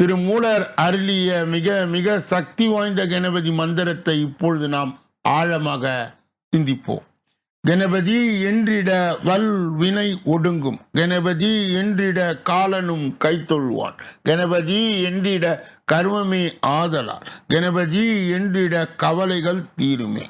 திருமூலர் அருளிய மிக மிக சக்தி வாய்ந்த கணபதி மந்திரத்தை இப்பொழுது நாம் ஆழமாக சிந்திப்போம். கணபதி என்றிட வல் வினை ஒடுங்கும். கணபதி என்றிட காலனும் கைத்தொழுவான் கணபதி என்றிட கர்மமே ஆதலால். கணபதி என்றிட கவலைகள் தீருமே.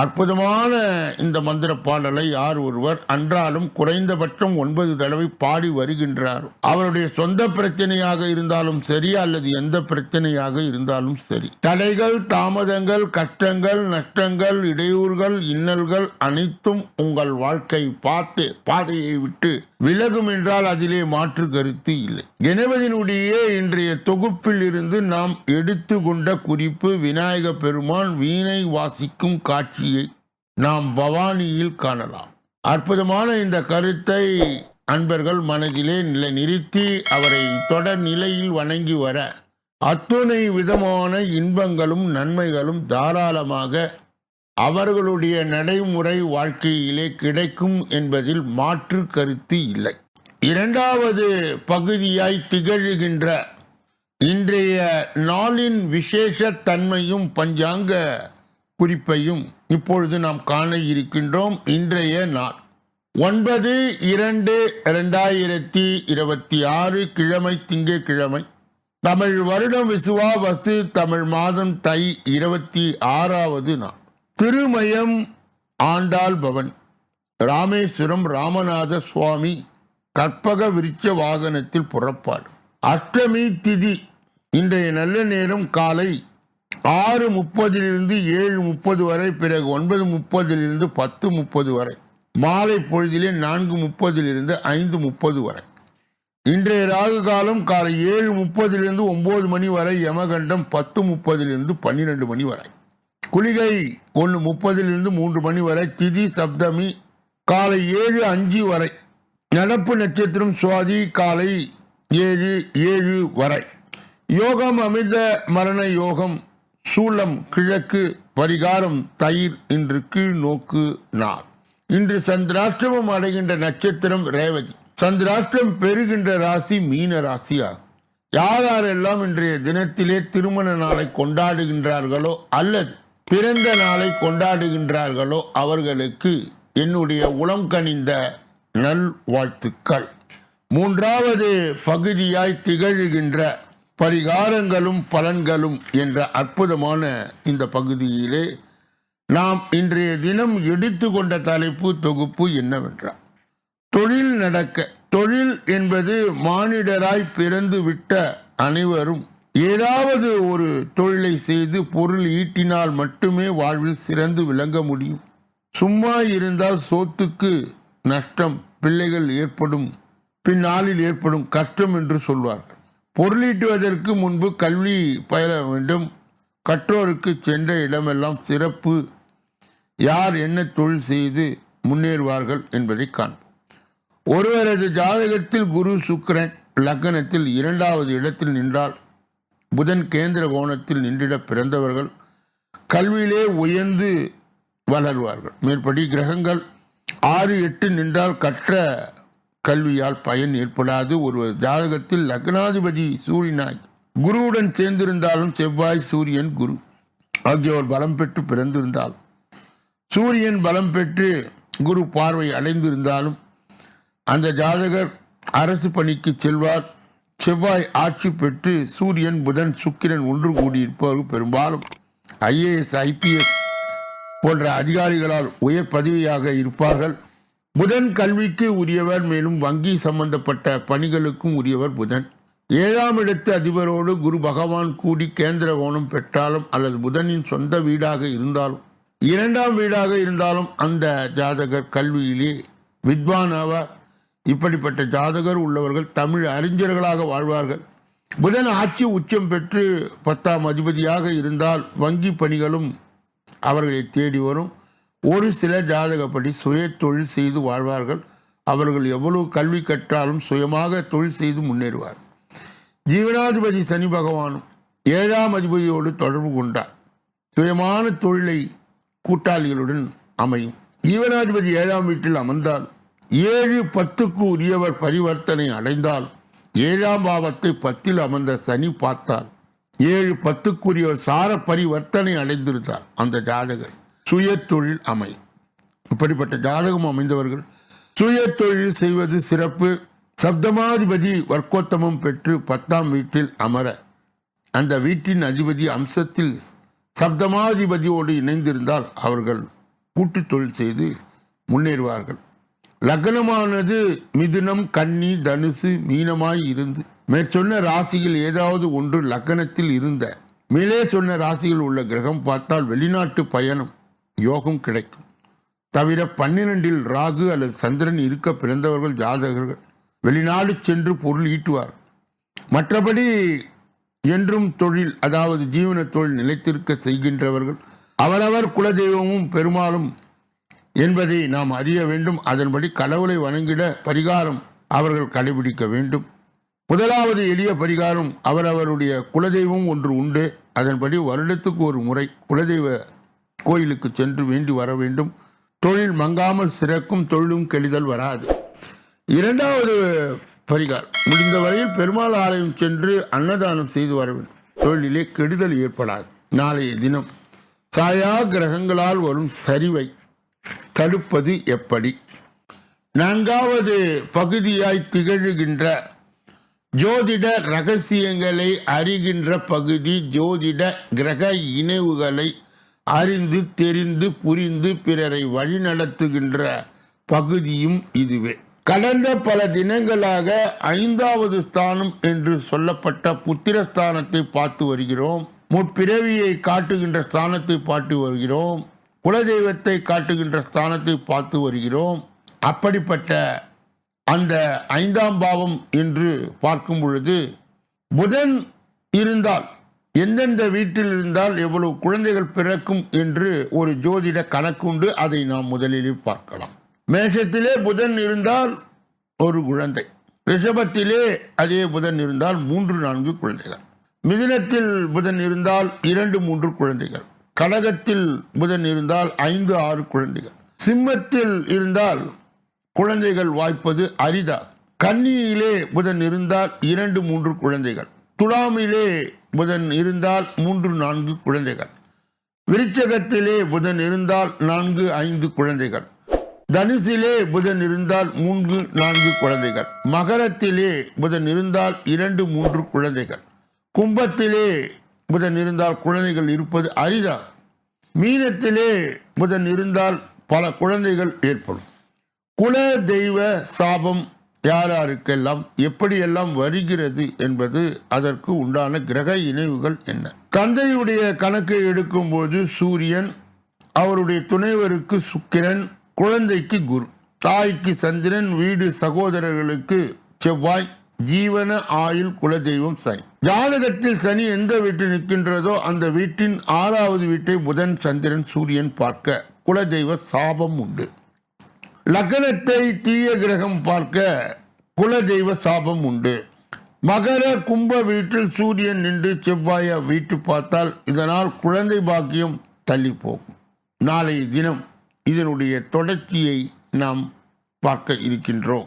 அற்புதமான இந்த மந்திர பாடலை யார் ஒருவர் அன்றாலும் குறைந்தபட்சம் ஒன்பது தடவை பாடி வருகின்றார். அவருடைய சொந்த பிரச்சனையாக இருந்தாலும் சரி அல்லது எந்த பிரச்சனையாக இருந்தாலும் சரி. தடைகள் தாமதங்கள் கஷ்டங்கள் நஷ்டங்கள் இடையூறுகள் இன்னல்கள் அனைத்தும் உங்கள் வாழ்க்கை பார்த்து பாதையை விட்டு விலகும் என்றால் அதிலே மாற்று கருத்து இல்லை. கணபதியினுடைய இன்றைய தொகுப்பில் இருந்து நாம் எடுத்துக்கொண்ட குறிப்பு விநாயக பெருமான் வீணை வாசிக்கும் காட்சி காட்சியை நாம் பவானியில் காணலாம். அற்புதமான இந்த கருத்தை அன்பர்கள் மனதிலே நிலை நிறுத்தி அவரை தொடர் நிலையில் வணங்கி வர அத்துணை விதமான இன்பங்களும் நன்மைகளும் தாராளமாக அவர்களுடைய நடைமுறை வாழ்க்கையிலே கிடைக்கும் என்பதில் மாற்று கருத்து இல்லை. இரண்டாவது பகுதியாய் திகழ்கின்ற இன்றைய நாளின் விசேஷ தன்மையும் பஞ்சாங்க குறிப்பையும் இப்பொழுது நாம் காண இருக்கின்றோம். இன்றைய நாள் ஒன்பது இரண்டு இரண்டாயிரத்தி இருபத்தி ஆறு கிழமை திங்கட்கிழமை. தமிழ் வருடம் விசுவா வசு தமிழ் மாதம் தை இருபத்தி ஆறாவது நாள். திருமயம் ஆண்டாள் பவன். ராமேஸ்வரம் ராமநாத சுவாமி கற்பக விருட்ச வாகனத்தில் புறப்பாடு. அஷ்டமி திதி. இன்றைய நல்ல நேரம் காலை ஆறு முப்பதிலிருந்து ஏழு முப்பது வரை பிறகு ஒன்பது முப்பதிலிருந்து பத்து முப்பது வரை மாலை பொழுதிலே நான்கு முப்பதிலிருந்து ஐந்து முப்பது வரை. இன்றைய ராகு காலம் காலை ஏழு முப்பதிலிருந்து ஒன்பது மணி வரை யமகண்டம் பத்து முப்பதிலிருந்து பன்னிரெண்டு மணி வரை. குளிகை ஒன்று முப்பதிலிருந்து மூன்று மணி வரை திதி சப்தமி காலை ஏழு அஞ்சு வரை நடப்பு நட்சத்திரம் சுவாதி காலை ஏழு ஏழு வரை. யோகம் அமிர்த மரண யோகம் சூலம் கிழக்கு பரிகாரம் தயிர் இன்று கீழ் நோக்கு நாள். இன்று சந்திராஷ்டிரமம் அடைகின்ற நட்சத்திரம் ரேவதி. சந்திராஷ்டிரம் பெறுகின்ற ராசி மீன ராசி ஆகும் யார் யாரெல்லாம் இன்றைய தினத்திலே திருமண நாளை கொண்டாடுகின்றார்களோ அல்லது பிறந்த நாளை கொண்டாடுகின்றார்களோ அவர்களுக்கு என்னுடைய உளம் கனிந்த நல் வாழ்த்துக்கள் மூன்றாவது பகுதியாய் திகழ்கின்ற பரிகாரங்களும் பலன்களும் என்ற அற்புதமான இந்த பகுதியிலே நாம் இன்றைய தினம் எடுத்துக்கொண்ட தலைப்பு தொகுப்பு என்னவென்றால் தொழில் நடக்க தொழில் என்பது மானிடராய் பிறந்து விட்ட அனைவரும் ஏதாவது ஒரு தொழிலை செய்து பொருள் ஈட்டினால் மட்டுமே வாழ்வில் சிறந்து விளங்க முடியும். சும்மா இருந்தால் சோத்துக்கு நஷ்டம் பிள்ளைகள் ஏற்படும் பின்னாளில் ஏற்படும் கஷ்டம் என்று சொல்வார்கள். பொருளீட்டுவதற்கு முன்பு கல்வி பயில வேண்டும். கற்றோருக்கு சென்ற இடமெல்லாம் சிறப்பு. யார் என்ன தொழில் செய்து முன்னேறுவார்கள் என்பதை காண்போம். ஒருவரது ஜாதகத்தில் குரு சுக்கிரன் லக்னத்தில் இரண்டாவது இடத்தில் நின்றால் புதன் கேந்திர கோணத்தில் நின்றிட பிறந்தவர்கள் கல்வியிலே உயர்ந்து வளர்வார்கள். மேற்படி கிரகங்கள் ஆறு எட்டு நின்றால் கற்ற கல்வியால் பயன் ஏற்படாது. ஒருவர் ஜாதகத்தில் லக்னாதிபதி சூரியனாய் குருவுடன் சேர்ந்திருந்தாலும் செவ்வாய் சூரியன் குரு. ஆகியோர் பலம் பெற்று பிறந்திருந்தால். சூரியன் பலம் பெற்று குரு பார்வை அடைந்திருந்தாலும் அந்த ஜாதகர் அரசு பணிக்கு செல்வார். செவ்வாய் ஆட்சி பெற்று சூரியன் புதன் சுக்கிரன் ஒன்று கூடியிருப்பவர் பெரும்பாலும் ஐஏஎஸ் ஐபிஎஸ் போன்ற அதிகாரிகளால் உயர் பதவியாக இருப்பார்கள். புதன் கல்விக்கு உரியவர் மேலும் வங்கி சம்பந்தப்பட்ட பணிகளுக்கும் உரியவர் புதன். ஏழாம் இடத்து அதிபரோடு குரு பகவான் கூடி கேந்திர கோணம் பெற்றாலும் அல்லது புதனின் சொந்த வீடாக இருந்தாலும் இரண்டாம் வீடாக இருந்தாலும் அந்த ஜாதகர் கல்வியிலே வித்வானவ இப்படிப்பட்ட ஜாதகர் உள்ளவர்கள் தமிழ் அறிஞர்களாக வாழ்வார்கள். புதன் ஆட்சி உச்சம் பெற்று பத்தாம் அதிபதியாக இருந்தால் வங்கி பணிகளும் அவர்களை தேடி வரும். ஒரு சில ஜாதகப்படி சுய தொழில் செய்து வாழ்வார்கள். அவர்கள் எவ்வளவு கல்வி கற்றாலும் சுயமாக தொழில் செய்து முன்னேறுவார். ஜீவனாதிபதி சனி பகவானும் ஏழாம் அதிபதியோடு தொடர்பு கொண்டார். சுயமான தொழிலை கூட்டாளிகளுடன் அமையும். ஜீவனாதிபதி ஏழாம் வீட்டில் அமர்ந்தால் ஏழு பத்துக்கு உரியவர் பரிவர்த்தனை அடைந்தால் ஏழாம் பாவத்தை பத்தில் அமர்ந்த சனி பார்த்தார் ஏழு பத்துக்குரியவர் சார பரிவர்த்தனை அடைந்திருந்தார். அந்த ஜாதகர் சுய தொழில் அமையும் இப்படிப்பட்ட ஜாதகம் அமைந்தவர்கள் சுய தொழில் செய்வது சிறப்பு. சப்தமாதிபதி வர்க்கோத்தமம் பெற்று பத்தாம் வீட்டில் அமர. அந்த வீட்டின் அதிபதி அம்சத்தில் சப்தமாதிபதியோடு இணைந்திருந்தால் அவர்கள் கூட்டு தொழில் செய்து முன்னேறுவார்கள். லக்னமானது மிதுனம் கன்னி தனுசு மீனமாய் இருந்து. மேற்சொன்ன ராசியில் ஏதாவது ஒன்று லக்னத்தில் இருந்த. மேலே சொன்ன ராசியில் உள்ள கிரகம் பார்த்தால் வெளிநாட்டு பயணம். யோகம் கிடைக்கும். தவிர பன்னிரெண்டில் ராகு அல்லது சந்திரன் இருக்க பிறந்தவர்கள் ஜாதகர்கள் வெளிநாடு சென்று பொருள் ஈட்டுவார். மற்றபடி என்றும் தொழில் அதாவது ஜீவன தொழில் நிலைத்திருக்க செய்கின்றவர்கள் அவரவர் குலதெய்வமும் பெருமாளும் என்பதை நாம் அறிய வேண்டும். அதன்படி கடவுளை வணங்கிட பரிகாரம் அவர்கள் கடைபிடிக்க வேண்டும். முதலாவது எளிய பரிகாரம் அவரவருடைய குலதெய்வம் ஒன்று உண்டு. அதன்படி வருடத்துக்கு ஒரு முறை குலதெய்வ கோயிலுக்கு சென்று வேண்டி வர வேண்டும். தொழில் மங்காமல் சிறக்கும் தொழிலும் கெடுதல் வராது. இரண்டாவது பரிகார் முடிந்த வரையில் பெருமாள் ஆலயம் சென்று அன்னதானம் செய்து வர வேண்டும். தொழிலிலே கெடுதல் ஏற்படாது. நாளைய தினம் சாயா கிரகங்களால் வரும் சரிவை தடுப்பது எப்படி? நான்காவது பகுதியாய் திகழ்கின்ற ஜோதிட ரகசியங்களை அறிகின்ற பகுதி ஜோதிட கிரக இணைவுகளை அறிந்து தெரிந்து புரிந்து பிறரை வழிநடத்துகின்ற பகுதியும் இதுவே. கடந்த பல தினங்களாக ஐந்தாவது ஸ்தானம் என்று சொல்லப்பட்ட புத்திரஸ்தானத்தை பார்த்து வருகிறோம். முற்பிறவியை காட்டுகின்ற ஸ்தானத்தை பார்த்து வருகிறோம். குலதெய்வத்தை காட்டுகின்ற ஸ்தானத்தை பார்த்து வருகிறோம். அப்படிப்பட்ட அந்த ஐந்தாம் பாவம் என்று பார்க்கும் பொழுது புதன் இருந்தால் எந்தெந்த வீட்டில் இருந்தால் எவ்வளவு குழந்தைகள் பிறக்கும் என்று ஒரு ஜோதிட கணக்குண்டு அதை நாம் முதலிலே பார்க்கலாம். மேஷத்திலே புதன் இருந்தால் ஒரு குழந்தை. ரிஷபத்திலே அதே புதன் இருந்தால் மூன்று நான்கு குழந்தைகள். மிதினத்தில் புதன் இருந்தால் இரண்டு மூன்று குழந்தைகள். கடகத்தில் புதன் இருந்தால் ஐந்து ஆறு குழந்தைகள். சிம்மத்தில் இருந்தால் குழந்தைகள் வாய்ப்பது அரிதா கன்னியிலே புதன் இருந்தால் இரண்டு மூன்று குழந்தைகள். துலாமிலே புதன் இருந்தால் மூன்று நான்கு குழந்தைகள். விருச்சகத்திலே புதன் இருந்தால் நான்கு ஐந்து குழந்தைகள். தனுசிலே புதன் இருந்தால் மூன்று நான்கு குழந்தைகள். மகரத்திலே புதன் இருந்தால் இரண்டு மூன்று குழந்தைகள். கும்பத்திலே புதன் இருந்தால் குழந்தைகள் இருப்பது அரிதா மீனத்திலே புதன் இருந்தால் பல குழந்தைகள் ஏற்படும். குல தெய்வ சாபம் யார் யாருக்கெல்லாம் எப்படியெல்லாம் வருகிறது என்பது அதற்கு உண்டான கிரக இணைவுகள் என்ன? தந்தையுடைய கணக்கை எடுக்கும்போது சூரியன் அவருடைய துணைவருக்கு சுக்கிரன் குழந்தைக்கு குரு தாய்க்கு சந்திரன் வீடு சகோதரர்களுக்கு செவ்வாய் ஜீவன ஆயுள் குலதெய்வம் சனி. ஜாதகத்தில் சனி எந்த வீட்டில் நிற்கின்றதோ அந்த வீட்டின் ஆறாவது வீட்டை புதன் சந்திரன் சூரியன் பார்க்க குலதெய்வ சாபம் உண்டு. லக்னத்தை தீய கிரகம் பார்க்க குலதெய்வ சாபம் உண்டு. மகர கும்ப வீட்டில் சூரியன் நின்று செவ்வாய வீட்டு பார்த்தால் இதனால் குழந்தை பாக்கியம் தள்ளி போகும். நாளைய தினம் இதனுடைய தொடர்ச்சியை நாம் பார்க்க இருக்கின்றோம்.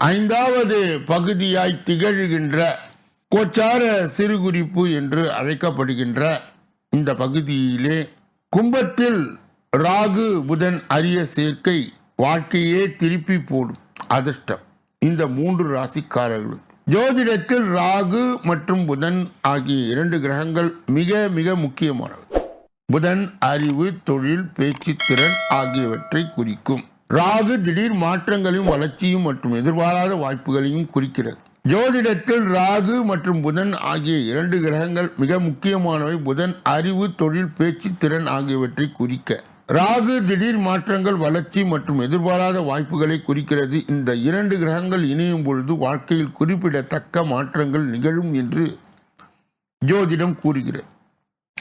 ஐந்தாவது பகுதியாய் திகழ்கின்ற கோச்சார சிறுகுறிப்பு என்று அழைக்கப்படுகின்ற இந்த பகுதியிலே கும்பத்தில் ராகு புதன் அரிய சேர்க்கை வாழ்க்கையே திருப்பி போடும் அதிர்ஷ்டம். இந்த மூன்று ராசிக்காரர்களுக்கு. ஜோதிடத்தில் ராகு மற்றும் புதன் ஆகிய இரண்டு கிரகங்கள் மிக மிக முக்கியமானவை. புதன் அறிவு தொழில் பேச்சு திறன் ஆகியவற்றை குறிக்கும். ராகு திடீர் மாற்றங்களையும் வளர்ச்சியும் மற்றும் எதிர்பாராத வாய்ப்புகளையும் குறிக்கிறது. ஜோதிடத்தில் ராகு மற்றும் புதன் ஆகிய இரண்டு கிரகங்கள் மிக முக்கியமானவை. புதன் அறிவு தொழில் பேச்சு திறன் ஆகியவற்றை குறிக்க. ராகு திடீர் மாற்றங்கள் வளர்ச்சி மற்றும் எதிர்பாராத வாய்ப்புகளை குறிக்கிறது. இந்த இரண்டு கிரகங்கள் இணையும் பொழுது வாழ்க்கையில் குறிப்பிடத்தக்க மாற்றங்கள் நிகழும் என்று ஜோதிடம் கூறுகிறது.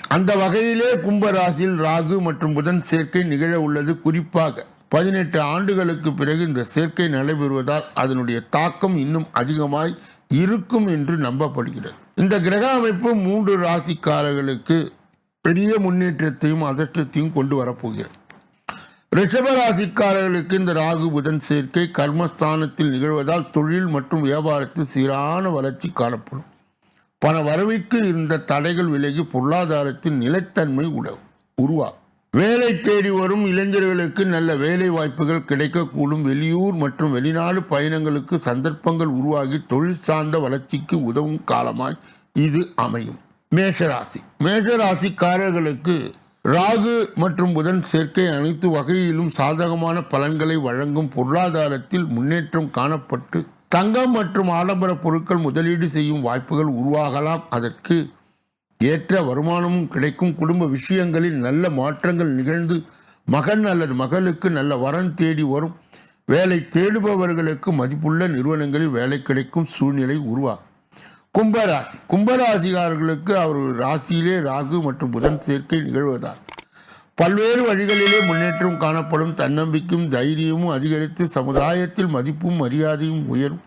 அந்த வகையிலே கும்ப ராசியில் ராகு மற்றும் புதன் சேர்க்கை நிகழ உள்ளது. குறிப்பாக பதினெட்டு ஆண்டுகளுக்கு பிறகு இந்த சேர்க்கை நடைபெறுவதால் அதனுடைய தாக்கம் இன்னும் அதிகமாய் இருக்கும் என்று நம்பப்படுகிறது. இந்த கிரக அமைப்பு மூன்று ராசிக்காரர்களுக்கு பெரிய முன்னேற்றத்தையும் அதிர்ஷ்டத்தையும் கொண்டு வரப்போகிறது. ரிஷபராசிக்காரர்களுக்கு இந்த ராகு புதன் சேர்க்கை கர்மஸ்தானத்தில் நிகழ்வதால் தொழில் மற்றும் வியாபாரத்தில் சீரான வளர்ச்சி காணப்படும். பண வரவிற்கு இருந்த தடைகள் விலகி பொருளாதாரத்தின் நிலைத்தன்மை உட உருவாகும். வேலை தேடி வரும் இளைஞர்களுக்கு நல்ல வேலை வாய்ப்புகள் கிடைக்கக்கூடும். வெளியூர் மற்றும் வெளிநாடு பயணங்களுக்கு சந்தர்ப்பங்கள் உருவாகி தொழில் சார்ந்த வளர்ச்சிக்கு உதவும் காலமாய் இது அமையும். மேஷராசி. மேஷராசிக்காரர்களுக்கு ராகு மற்றும் புதன் சேர்க்கை அனைத்து வகையிலும் சாதகமான பலன்களை வழங்கும் பொருளாதாரத்தில் முன்னேற்றம் காணப்பட்டு தங்கம் மற்றும் ஆடம்பர பொருட்கள் முதலீடு செய்யும் வாய்ப்புகள் உருவாகலாம். அதற்கு ஏற்ற வருமானமும் கிடைக்கும். குடும்ப விஷயங்களில் நல்ல மாற்றங்கள் நிகழ்ந்து மகன் அல்லது மகளுக்கு நல்ல வரன் தேடி வரும். வேலை தேடுபவர்களுக்கு மதிப்புள்ள நிறுவனங்களில் வேலை கிடைக்கும் சூழ்நிலை உருவாகும். கும்பராசி. கும்பராசிகாரர்களுக்கு அவர் ராசியிலே ராகு மற்றும் புதன் சேர்க்கை நிகழ்வதால் பல்வேறு வழிகளிலே முன்னேற்றம் காணப்படும். தன்னம்பிக்கையும் தைரியமும் அதிகரித்து சமுதாயத்தில் மதிப்பும் மரியாதையும் உயரும்.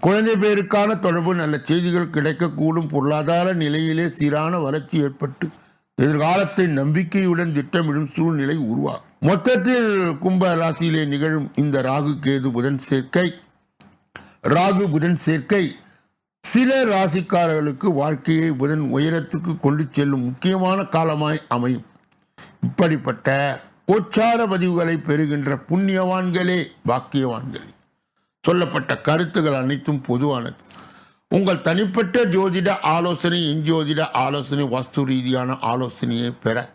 குழந்தை பேருக்கான தொடர்பு நல்ல செய்திகள் கிடைக்கக்கூடும். பொருளாதார நிலையிலே சீரான வளர்ச்சி ஏற்பட்டு எதிர்காலத்தை நம்பிக்கையுடன் திட்டமிடும் சூழ்நிலை உருவாகும். மொத்தத்தில் கும்ப ராசியிலே நிகழும் இந்த ராகு கேது புதன் சேர்க்கை. ராகு புதன் சேர்க்கை. சில ராசிக்காரர்களுக்கு வாழ்க்கையை புதன் உயரத்துக்கு கொண்டு செல்லும் முக்கியமான காலமாய் அமையும். இப்படிப்பட்ட கோச்சார பதிவுகளை பெறுகின்ற புண்ணியவான்களே பாக்கியவான்களே. சொல்லப்பட்ட கருத்துகள் அனைத்தும் பொதுவானது. உங்கள் தனிப்பட்ட ஜோதிட ஆலோசனை இன்ஜோதிட ஆலோசனை வஸ்து ரீதியான ஆலோசனையை பெற.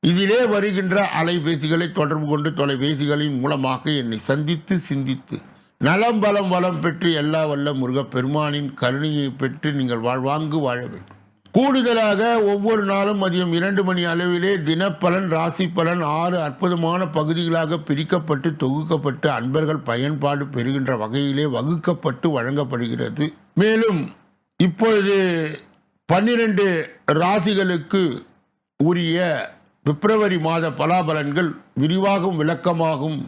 இதிலே வருகின்ற அலைபேசிகளை தொடர்பு கொண்டு தொலைபேசிகளின் மூலமாக என்னை சந்தித்து சிந்தித்து நலம் பலம் வளம் பெற்று எல்லா வல்ல முருகப்பெருமானின் கருணையை பெற்று நீங்கள் வாழ்வாங்கு வாழ வேண்டும். கூடுதலாக ஒவ்வொரு நாளும் மதியம் இரண்டு மணி அளவிலே தினப்பலன் ராசி பலன் ஆறு அற்புதமான பகுதிகளாக பிரிக்கப்பட்டு தொகுக்கப்பட்டு அன்பர்கள் பயன்பாடு பெறுகின்ற வகையிலே வகுக்கப்பட்டு வழங்கப்படுகிறது. மேலும் இப்பொழுது பன்னிரண்டு ராசிகளுக்கு உரிய பிப்ரவரி மாத பலாபலன்கள் விரிவாகவும் விளக்கமாகும்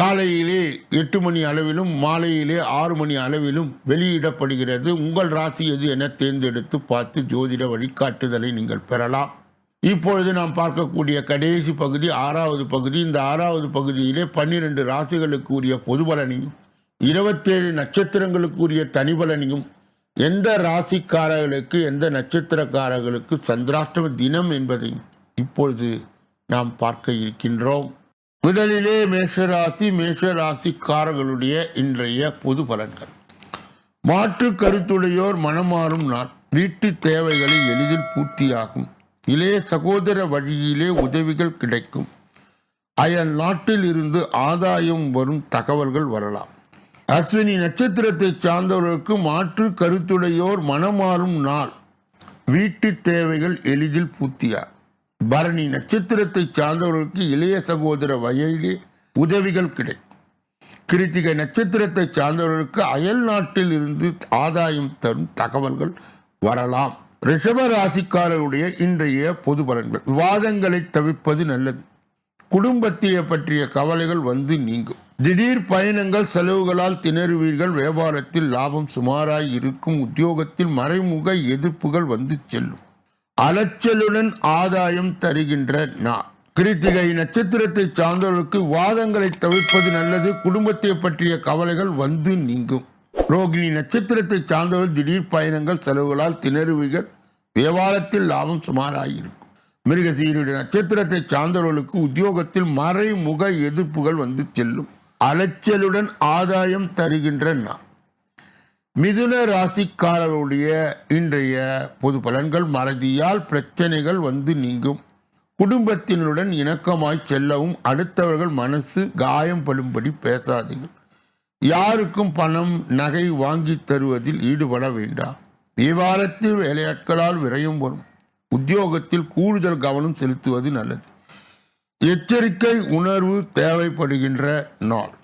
காலையிலே எட்டு மணி அளவிலும் மாலையிலே ஆறு மணி அளவிலும் வெளியிடப்படுகிறது. உங்கள் ராசி எது என தேர்ந்தெடுத்து பார்த்து ஜோதிட வழிகாட்டுதலை நீங்கள் பெறலாம். இப்பொழுது நாம் பார்க்கக்கூடிய கடைசி பகுதி ஆறாவது பகுதி. இந்த ஆறாவது பகுதியிலே பன்னிரெண்டு ராசிகளுக்கு உரிய பொது பலனையும் இருபத்தேழு நட்சத்திரங்களுக்கு உரிய தனி எந்த ராசிக்காரர்களுக்கு எந்த நட்சத்திரக்காரர்களுக்கு சந்திராஷ்டம தினம் என்பதையும் இப்பொழுது நாம் பார்க்க இருக்கின்றோம். முதலிலே மேஷராசி மேஷராசிக்காரர்களுடைய இன்றைய பொது பலன்கள். மாற்று கருத்துடையோர் மனமாறும் நாள். வீட்டு தேவைகளை எளிதில் பூர்த்தியாகும். இளைய சகோதர வழியிலே உதவிகள் கிடைக்கும். அயல் நாட்டில் இருந்து ஆதாயம் வரும் தகவல்கள் வரலாம். அஸ்வினி நட்சத்திரத்தை சார்ந்தவர்களுக்கு மாற்று கருத்துடையோர் மனமாறும் நாள். வீட்டு தேவைகள் எளிதில் பூர்த்தியாகும் பரணி நட்சத்திரத்தை சார்ந்தவர்களுக்கு இளைய சகோதர வயலிலே உதவிகள் கிடைக்கும். கிருத்திகை நட்சத்திரத்தை சார்ந்தவர்களுக்கு அயல் நாட்டில் இருந்து ஆதாயம் தரும் தகவல்கள் வரலாம். ரிஷப ராசிக்காரருடைய இன்றைய பொது பலன்கள். விவாதங்களை தவிர்ப்பது நல்லது. குடும்பத்தைய பற்றிய கவலைகள் வந்து நீங்கும். திடீர் பயணங்கள் செலவுகளால் திணறுவீர்கள். வியாபாரத்தில் லாபம் சுமாராய் இருக்கும். உத்தியோகத்தில் மறைமுக எதிர்ப்புகள் வந்து செல்லும். அலைச்சலுடன் ஆதாயம் தருகின்ற நாள். கிருத்திகை நட்சத்திரத்தை சார்ந்தவர்களுக்கு வாதங்களை தவிர்ப்பது நல்லது. குடும்பத்தை பற்றிய கவலைகள் வந்து நீங்கும். ரோகிணி நட்சத்திரத்தை சார்ந்தவர்கள் திடீர் பயணங்கள் செலவுகளால் திணறுவீர்கள். வியாபாரத்தில் லாபம் சுமாராயிருக்கும். மிருகசீருடைய நட்சத்திரத்தை சார்ந்தவர்களுக்கு உத்தியோகத்தில் மறைமுக எதிர்ப்புகள் வந்து செல்லும். அலைச்சலுடன் ஆதாயம் தருகின்ற நான் மிதுன ராசிக்காரருடைய இன்றைய பொது பலன்கள் மறதியால் பிரச்சனைகள் வந்து நீங்கும். குடும்பத்தினருடன் இணக்கமாய் செல்லவும் அடுத்தவர்கள் மனசு காயம் படும்படி பேசாதீர்கள். யாருக்கும் பணம் நகை வாங்கி தருவதில் ஈடுபட வேண்டாம். விவாரத்தில் வேலையாட்களால் விரயம் வரும். உத்தியோகத்தில் கூடுதல் கவனம் செலுத்துவது நல்லது. எச்சரிக்கை உணர்வு தேவைப்படுகின்ற நாள்.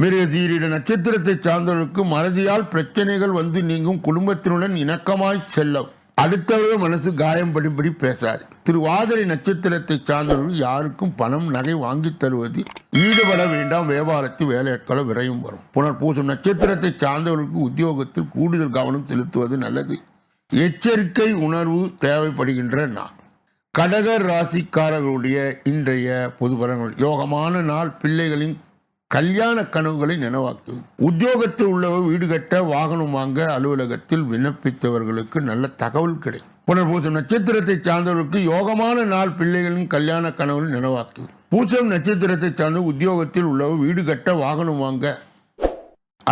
மிருகசீரிட நட்சத்திரத்தை சார்ந்தவர்களுக்கு மறதியால் பிரச்சனைகள் வந்து நீங்கும் குடும்பத்தினுடன் இணக்கமாய் செல்லும். அடுத்தவர்கள் மனசு காயம் படும்படி பேசாது. திருவாதிரை நட்சத்திரத்தை சார்ந்தவர்கள் யாருக்கும் பணம் நகை வாங்கி தருவது ஈடுபட வேண்டாம் வியாபாரத்தில் வேலையாட்கள விரையும் வரும். புனர் பூசம் நட்சத்திரத்தை சார்ந்தவர்களுக்கு உத்தியோகத்தில் கூடுதல் கவனம் செலுத்துவது நல்லது. எச்சரிக்கை உணர்வு தேவைப்படுகின்ற நாள். கடக ராசிக்காரர்களுடைய இன்றைய பொது பலன்கள் யோகமான நாள் பிள்ளைகளின் கல்யாண கனவுகளை நினைவாக்குவது உத்தியோகத்தில் உள்ளவர் வீடு கட்ட வாகனம் வாங்க அலுவலகத்தில் விண்ணப்பித்தவர்களுக்கு நல்ல தகவல் கிடைக்கும் புனர்பூசம் நட்சத்திரத்தை சார்ந்தவர்களுக்கு யோகமான நாள் பிள்ளைகளின் கல்யாண கனவுகளை நினைவாக்குவது பூசம் நட்சத்திரத்தை சார்ந்த உத்தியோகத்தில் உள்ளவர் வீடு கட்ட வாகனம் வாங்க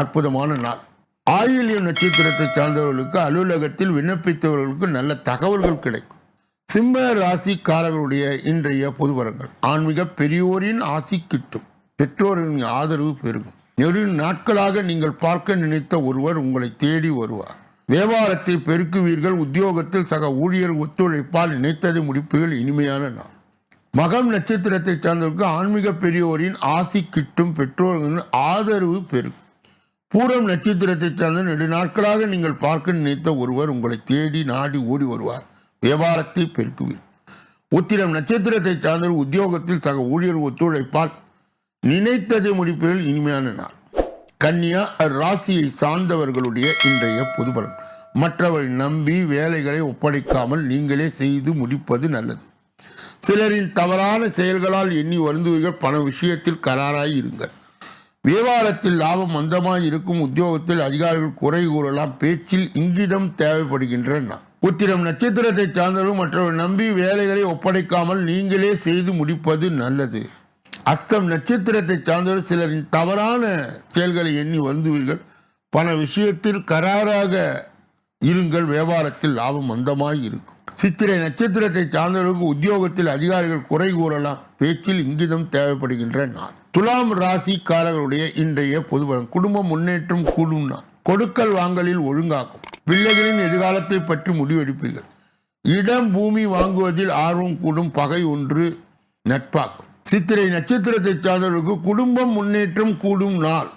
அற்புதமான நாள். ஆயில்யம் நட்சத்திரத்தை சார்ந்தவர்களுக்கு அலுவலகத்தில் விண்ணப்பித்தவர்களுக்கு நல்ல தகவல்கள் கிடைக்கும். சிம்ம ராசிக்காரர்களுடைய இன்றைய பொதுவரங்கள் ஆன்மீக பெரியோரின் ஆசி கிட்டும். பெற்றோரின் ஆதரவு பெருகும். நெடு நாட்களாக நீங்கள் பார்க்க நினைத்த ஒருவர் உங்களை தேடி வருவார். வியாபாரத்தை பெருக்குவீர்கள் உத்தியோகத்தில் சக ஊழியர் ஒத்துழைப்பால் நினைத்ததை முடிப்புகள் இனிமையான நாள். மகம் நட்சத்திரத்தை சார்ந்தவருக்கு ஆன்மீக பெரியோரின் ஆசி கிட்டும் பெற்றோர்களின் ஆதரவு பெருகும். பூரம் நட்சத்திரத்தை சார்ந்த நெடு நாட்களாக நீங்கள் பார்க்க நினைத்த ஒருவர் உங்களை தேடி நாடி ஓடி வருவார். வியாபாரத்தை பெருக்குவீர். உத்திரம் நட்சத்திரத்தை சார்ந்த உத்தியோகத்தில் சக ஊழியர் ஒத்துழைப்பால் நினைத்ததை முடிப்பதில் இனிமையான நாள். கன்னியா ராசியை சார்ந்தவர்களுடைய இன்றைய பொதுபலன். மற்றவரை நம்பி வேலைகளை ஒப்படைக்காமல் நீங்களே செய்து முடிப்பது நல்லது. சிலரின் தவறான செயல்களால் எண்ணி வருந்துவீர்கள். பண விஷயத்தில் கராராய் இருங்கள். வியாபாரத்தில் லாபம் மந்தமாய் இருக்கும். உத்தியோகத்தில் அதிகாரிகள் குறை கூறலாம். பேச்சில் இங்கிதம் தேவைப்படுகின்றன உத்திரம் நட்சத்திரத்தை சார்ந்தவர்கள் மற்றவர்கள் நம்பி வேலைகளை ஒப்படைக்காமல் நீங்களே செய்து முடிப்பது நல்லது. அஸ்தம் நட்சத்திரத்தை சார்ந்தவர் சிலரின் தவறான செயல்களை எண்ணி வருந்துவீர்கள். பண விஷயத்தில் கராராக இருங்கள் வியாபாரத்தில் லாபம் மந்தமாய் இருக்கும். சித்திரை நட்சத்திரத்தை சார்ந்தவர்களுக்கு உத்தியோகத்தில் அதிகாரிகள் குறை கூறலாம். பேச்சில் இங்கிதம் தேவைப்படுகின்ற நாள். துலாம் ராசிக்காரர்களுடைய இன்றைய பொதுபலம் குடும்ப முன்னேற்றம் கூடும் நாள். கொடுக்கல் வாங்கலில் ஒழுங்காகும் பிள்ளைகளின் எதிர்காலத்தை பற்றி முடிவெடுப்பீர்கள். இடம் பூமி வாங்குவதில் ஆர்வம் கூடும். பகை ஒன்று நட்பாகும் சித்திரை நட்சத்திரத்தை சார்ந்தவர்களுக்கு குடும்பம் முன்னேற்றம் கூடும் நாள்.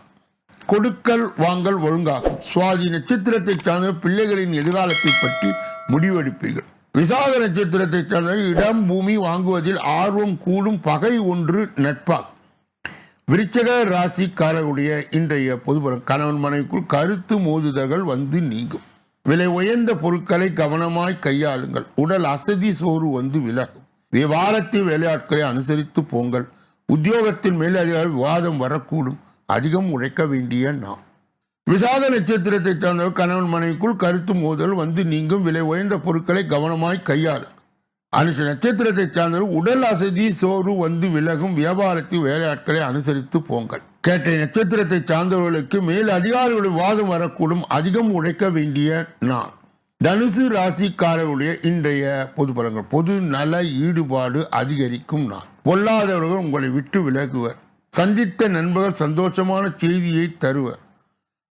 கொடுக்கல் வாங்கல் ஒழுங்காகும். சுவாதி நட்சத்திரத்தை சார்ந்த பிள்ளைகளின் எதிர்காலத்தை பற்றி முடிவெடுப்பீர்கள். விசாக நட்சத்திரத்தை சார்ந்த இடம் பூமி வாங்குவதில் ஆர்வம் கூடும் பகை ஒன்று நட்பாக விருச்சக ராசிக்காரருடைய இன்றைய பொதுபுறம் கணவன் மனைவிக்குள் கருத்து மோதுதல்கள் வந்து நீங்கும். விலை உயர்ந்த பொருட்களை கவனமாய் கையாளுங்கள். உடல் அசதி சோறு வந்து விலகும். வியாபாரத்தில் வேலையாட்களை அனுசரித்து போங்கள். உத்தியோகத்தின் மேலதிகாரி விவாதம் வரக்கூடும். அதிகம் உழைக்க வேண்டிய நாம் விசாக நட்சத்திரத்தை சார்ந்தவர் கணவன் மனைவிக்குள் கருத்து மோதல் வந்து நீங்கும். விலை உயர்ந்த பொருட்களை கவனமாய் கையாள் அனுஷ நட்சத்திரத்தை சார்ந்தவர் உடல் அசதி சோறு வந்து விலகும். வியாபாரத்தில் வேலையாட்களை அனுசரித்து போங்கள். கேட்டை நட்சத்திரத்தை சார்ந்தவர்களுக்கு மேல் அதிகாரிகளுடைய வாதம் வரக்கூடும். அதிகம் உழைக்க வேண்டிய நான் தனுசு ராசிக்காரர்களுடைய இன்றைய பொது பலங்கள் பொது நல ஈடுபாடு அதிகரிக்கும் நாள். பொல்லாதவர்கள் உங்களை விட்டு விலகுவர். சந்தித்த நண்பர்கள் சந்தோஷமான செய்தியை தருவர்.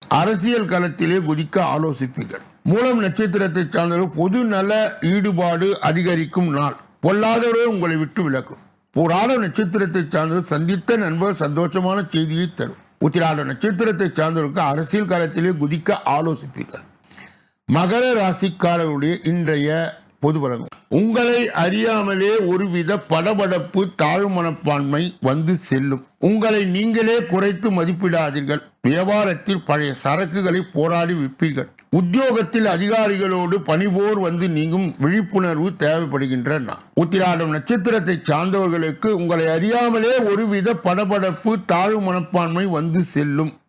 அரசியல் களத்திலே குதிக்க ஆலோசிப்பீர்கள். மூலம் நட்சத்திரத்தை சார்ந்தவர்கள் பொது நல ஈடுபாடு அதிகரிக்கும் நாள். பொல்லாதவர்கள் உங்களை விட்டு விலக்கும் போராட நட்சத்திரத்தை சார்ந்தவர் சந்தித்த நண்பர் சந்தோஷமான செய்தியை தரும். உத்திராட நட்சத்திரத்தை சார்ந்தவருக்கு அரசியல் களத்திலே குதிக்க ஆலோசிப்பீர்கள். மகர ராசிக்காரர்களுடைய இன்றைய பொது பலன்கள் உங்களை அறியாமலே ஒருவித படபடப்பு தாழ்வு மனப்பான்மை வந்து செல்லும். உங்களை நீங்களே குறைத்து மதிப்பிடாதீர்கள். வியாபாரத்தில் பழைய சரக்குகளை போராடி விற்பீர்கள். உத்தியோகத்தில் அதிகாரிகளோடு பணிபோர் வந்து நீங்கும் விழிப்புணர்வு தேவைப்படுகின்ற உத்திராடம் நட்சத்திரத்தை சார்ந்தவர்களுக்கு உங்களை அறியாமலே ஒருவித படபடப்பு தாழ்வு மனப்பான்மை வந்து செல்லும்.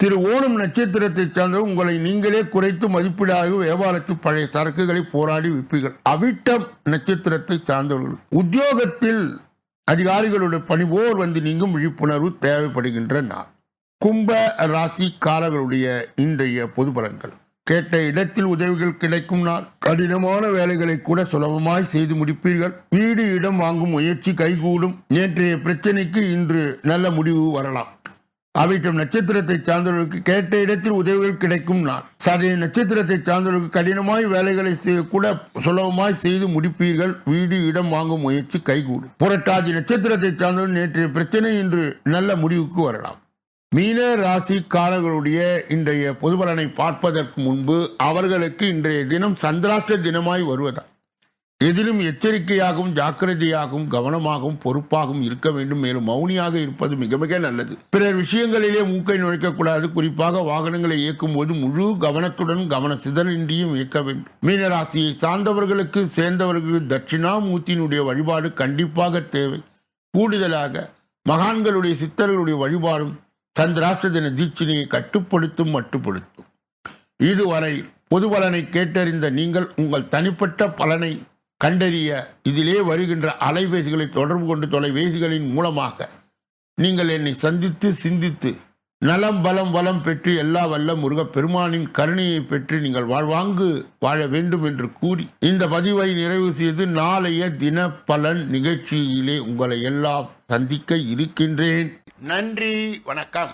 திரு ஓணம் நட்சத்திரத்தை சார்ந்தவர் உங்களை நீங்களே குறைத்து மதிப்பீடாக வியாபாரத்தில் பழைய சரக்குகளை போராடி விற்பீர்கள். அவிட்டம் நட்சத்திரத்தை சார்ந்தவர்கள். உத்தியோகத்தில் அதிகாரிகளுடைய பணிபோர் வந்து நீங்கும் விழிப்புணர்வு தேவைப்படுகின்ற நாள் கும்ப ராசிக்காரர்களுடைய இன்றைய பொது பலன்கள். கேட்ட இடத்தில் உதவிகள் கிடைக்கும் நாள். கடினமான வேலைகளை கூட சுலபமாய் செய்து முடிப்பீர்கள். வீடு இடம் வாங்கும் முயற்சி கைகூடும். நேற்றைய பிரச்சனைக்கு இன்று நல்ல முடிவு வரலாம். அவிட்டம் நட்சத்திரத்தை சார்ந்தவர்களுக்கு கேட்ட இடத்தில் உதவிகள் கிடைக்கும் நான் சதய நட்சத்திரத்தை சார்ந்தவர்களுக்கு கடினமாய் வேலைகளை செய்ய கூட சுலபமாய் செய்து முடிப்பீர்கள். வீடு இடம் வாங்கும் முயற்சி கைகூடும். புரட்டாதி நட்சத்திரத்தை சார்ந்தவர்கள் நேற்றைய பிரச்சனை இன்று நல்ல முடிவுக்கு வரலாம். மீன ராசிக்காரர்களுடைய இன்றைய பொதுபலனை பார்ப்பதற்கு முன்பு அவர்களுக்கு இன்றைய தினம் சந்திராஷ்ட தினமாய் வருவதா எதிலும் எச்சரிக்கையாகவும் ஜாக்கிரதையாகவும் கவனமாகவும் பொறுப்பாகவும் இருக்க வேண்டும். மேலும் மௌனியாக இருப்பது மிக மிக நல்லது. பிறர் விஷயங்களிலே மூக்கை நுழைக்கக்கூடாது குறிப்பாக வாகனங்களை இயக்கும் போது முழு கவனத்துடன் கவன சிதறின்றியும் இயக்க வேண்டும். மீனராசியை சார்ந்தவர்களுக்கு சேர்ந்தவர்களுக்கு தட்சிணாமூர்த்தியினுடைய வழிபாடு கண்டிப்பாக தேவை. கூடுதலாக மகான்களுடைய சித்தர்களுடைய வழிபாடும் சந்திராஷ்ட தின தீட்சினையை கட்டுப்படுத்தும் மட்டுப்படுத்தும். இதுவரை பொது பலனை கேட்டறிந்த நீங்கள் உங்கள் தனிப்பட்ட பலனை கண்டறிய இதிலே வருகின்ற அலைபேசிகளை தொடர்பு கொண்டு தொலைபேசிகளின் மூலமாக நீங்கள் என்னை சந்தித்து சிந்தித்து நலம் பலம் வளம் பெற்று எல்லா வல்ல முருகப் பெருமானின் கருணையை பெற்று நீங்கள் வாழ்வாங்கு வாழ வேண்டும் என்று கூறி இந்த பதிவை நிறைவு செய்து நாளைய தின பலன் நிகழ்ச்சியிலே உங்களை எல்லாம் சந்திக்க இருக்கின்றேன். நன்றி வணக்கம்.